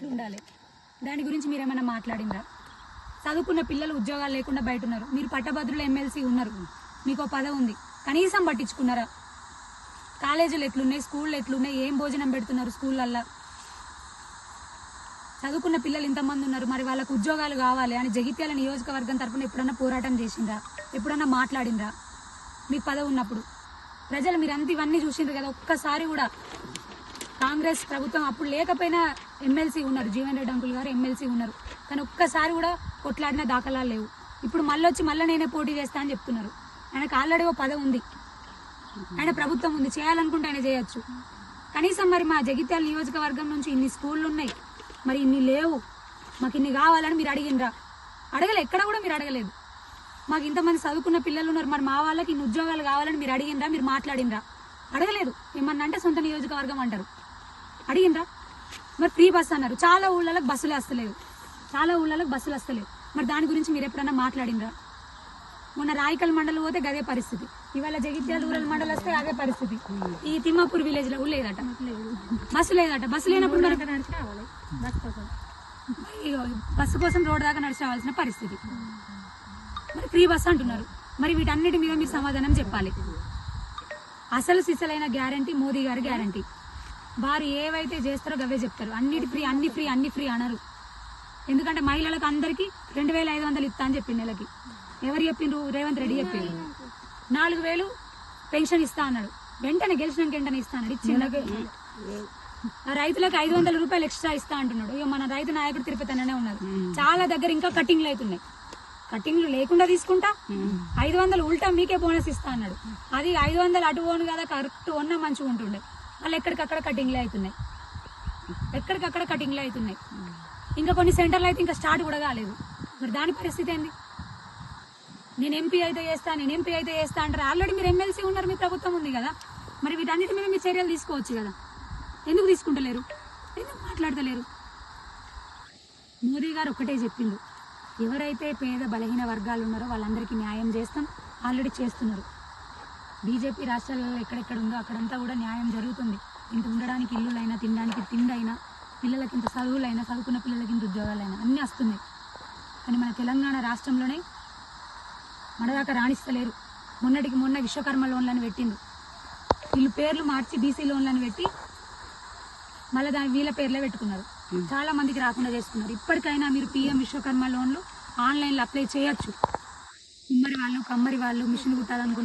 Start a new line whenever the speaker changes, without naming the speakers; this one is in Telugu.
ఇట్లా ఉండాలి. దాని గురించి మీరు ఏమైనా మాట్లాడిందా చదువుకున్న పిల్లలు ఉద్యోగాలు లేకుండా బయట ఉన్నారు మీరు పట్టభద్రులు ఎమ్మెల్సీ ఉన్నారు. మీకు ఒక పదవి ఉంది. కనీసం పట్టించుకున్నారా? కాలేజీలు ఎట్లున్నాయి? స్కూళ్ళు ఎట్లున్నాయి? ఏం భోజనం పెడుతున్నారు స్కూళ్ళల్లో? చదువుకున్న పిల్లలు ఇంతమంది ఉన్నారు. మరి వాళ్ళకు ఉద్యోగాలు కావాలి అని జగిత్యాల నియోజకవర్గం తరపున ఎప్పుడన్నా పోరాటం చేసిందా ఎప్పుడన్నా మాట్లాడిందా మీకు పదవి ఉన్నప్పుడు ప్రజలు మీరు అంత ఇవన్నీ చూసిండ్రు కదా. ఒక్కసారి కూడా కాంగ్రెస్ ప్రభుత్వం అప్పుడు లేకపోయినా ఎమ్మెల్సీ ఉన్నారు. జీవన్ రెడ్డి అంకుల్ గారు ఎమ్మెల్సీ ఉన్నారు. కానీ ఒక్కసారి కూడా కొట్లాడిన దాఖలాలు లేవు. ఇప్పుడు మళ్ళీ వచ్చి మళ్ళీ నేనే పోటీ చేస్తా అని చెప్తున్నారు. ఆయనకు ఆల్రెడీ ఓ పదవి ఉంది. ఆయన ప్రభుత్వం ఉంది. చేయాలనుకుంటే ఆయన చేయొచ్చు. కనీసం మరి మా జగిత్యాల నియోజకవర్గం నుంచి ఇన్ని స్కూళ్ళు ఉన్నాయి మరి ఇన్ని లేవు. మాకు ఇన్ని కావాలని మీరు అడిగినరా అడగలే. ఎక్కడ కూడా మీరు అడగలేదు. మాకు ఇంతమంది చదువుకున్న పిల్లలు ఉన్నారు మరి మా వాళ్ళకి ఇన్ని ఉద్యోగాలు కావాలని మీరు అడిగినరా మీరు మాట్లాడినరా అడగలేదు. ఏమన్నా అంటే సొంత నియోజకవర్గం అంటారు. అడిగిండ్రా? మరి ఫ్రీ బస్ అన్నారు. చాలా ఊళ్ళలకు బస్సులు వస్తలేదు చాలా ఊళ్ళలకు బస్సులు వస్తలేవు. మరి దాని గురించి మీరు ఎప్పుడన్నా మాట్లాడిండ్రా? మొన్న రాయకల్ మండలం పోతే గదే పరిస్థితి. ఇవాళ జగిత్యాల రూరల్ మండలం వస్తే అదే పరిస్థితి. ఈ తిమ్మాపూర్ విలేజ్లో లేదట. బస్సు లేదట. బస్సు లేనప్పుడు ఇగో బస్సు కోసం రోడ్ దాకా నడిచి రావాల్సిన పరిస్థితి. మరి ఫ్రీ బస్ అంటున్నారు. మరి వీటన్నిటి మీద మీరు సమాధానం చెప్పాలి. అసలు సిసలైన గ్యారంటీ మోదీ గారి గ్యారంటీ. వారు ఏవైతే చేస్తారో అవే చెప్తారు. అన్నిటి ఫ్రీ అన్ని ఫ్రీ అన్ని ఫ్రీ అనరు. ఎందుకంటే మహిళలకు అందరికీ రెండు వేల ఐదు వందలు ఇస్తా అని చెప్పింది నెలకి. ఎవరు చెప్పిండ్రు? రేవంత్ రెడ్డి చెప్పిండ్రు నాలుగు వేలు పెన్షన్ ఇస్తా అన్నాడు. వెంటనే గెలిచినాక వెంటనే ఇస్తా అన్నాడు. ఇచ్చిండు ఆ రైతులకు ఐదు వందల రూపాయలు ఎక్స్ట్రా ఇస్తా అంటున్నాడు. ఇక మన రైతు నాయకుడు తిరుపతి అనే ఉన్నారు. చాలా దగ్గర ఇంకా కటింగ్లు అవుతున్నాయి. కటింగ్లు లేకుండా తీసుకుంటా ఐదు వందలు ఉల్టా మీకే బోనస్ ఇస్తా అన్నాడు. అది ఐదు వందలు అటు పోను కదా కరెక్ట్ ఉన్న మంచిగా ఉంటుండే. వాళ్ళు ఎక్కడికక్కడ కటింగ్లే అవుతున్నాయి. ఎక్కడికక్కడ కటింగ్లే అవుతున్నాయి. ఇంకా కొన్ని సెంటర్లు అయితే ఇంకా స్టార్ట్ కూడా కాలేదు. మరి దాని పరిస్థితి ఏంది? నేను ఎంపీ అయితే చేస్తా నేను ఎంపీ అయితే చేస్తా అంటారు. ఆల్రెడీ మీరు ఎమ్మెల్సీ ఉన్నారు మీ ప్రభుత్వం ఉంది కదా. మరి వీటన్నిటి మీద మీరు చర్యలు తీసుకోవచ్చు కదా. ఎందుకు తీసుకుంటలేరు? ఎందుకు మాట్లాడతలేరు? మోదీ గారు ఒకటే చెప్పిండు. ఎవరైతే పేద బలహీన వర్గాలు ఉన్నారో వాళ్ళందరికీ న్యాయం చేస్తాం. ఆల్రెడీ చేస్తున్నారు. బీజేపీ రాష్ట్రాలలో ఎక్కడెక్కడ ఉందో అక్కడంతా కూడా న్యాయం జరుగుతుంది. ఇంత ఉండడానికి ఇల్లులైనా తినడానికి తిండైనా పిల్లలకి ఇంత చదువులైనా చదువుకున్న పిల్లలకి ఇంత ఉద్యోగాలైనా అన్నీ వస్తున్నాయి. కానీ మన తెలంగాణ రాష్ట్రంలోనే మనదాకా రాణిస్తలేరు. మొన్నటికి మొన్న విశ్వకర్మ లోన్లను పెట్టిండు వీళ్ళు పేర్లు మార్చి బీసీ లోన్లను పెట్టి మళ్ళీ దాని వీళ్ళ పేర్లే పెట్టుకున్నారు. చాలా మందికి రాకుండా చేసుకున్నారు ఇప్పటికైనా మీరు పిఎం విశ్వకర్మ లోన్లు ఆన్లైన్లో అప్లై చేయొచ్చు. కుమ్మరి వాళ్ళు కమ్మరి వాళ్ళు మిషన్ కుట్టాలనుకున్న